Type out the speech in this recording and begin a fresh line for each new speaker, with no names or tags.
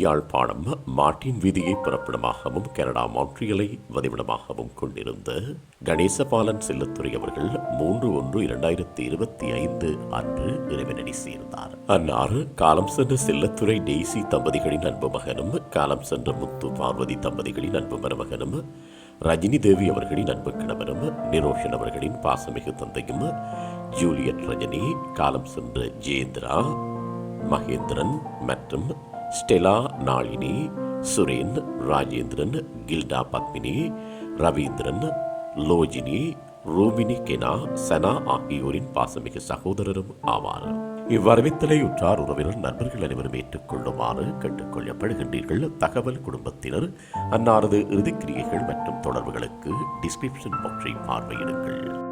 Yazhpanam Martin வீதியை பிறப்பிடமாகவும் Canada மாற்றியலை வதிவிடமாகவும் கொண்டிருந்த கணேசபாலன் செல்லத்துறை அவர்கள் மூன்று ஒன்று இரண்டாயிரத்தி இருபத்தி ஐந்து அன்று இறைவனடி சேர்ந்தார். அன்னார் காலம் சென்ற செல்லத்துறை டெய்சி தம்பதிகளின் அன்பு மகனும் காலம் சென்ற முத்து பார்வதி தம்பதிகளின் அன்பு மருமகனும் ரஜினி தேவி அவர்களின் அன்பு கணவரும் நிரோஷன் அவர்களின் பாசமிகு தந்தையும் ஜூலியட் ரஜினி காலம் சென்ற ஜெயேந்திரா மகேந்திரன் மற்றும் ஸ்டெலா நாளினி சுரேன் ராஜேந்திரன் கில்டா பத்மினி ரவீந்திரன் லோஜினி ரூபினி கெனா சனா ஆகியோரின் பாசமிகு சகோதரரும் ஆவார். இவ்வரவித்தலை உற்றார் உறவினர் நண்பர்கள் அனைவரும் ஏற்றுக்கொள்ளுமாறு கேட்டுக்கொள்ளப்படுகின்றீர்கள். தகவல் குடும்பத்தினர் அன்னாரது இறுதிக்கிரியைகள் மற்றும் தொடர்புகளுக்கு டிஸ்கிரிப்ஷன் பாக்ஸை பார்வையிடுங்கள்.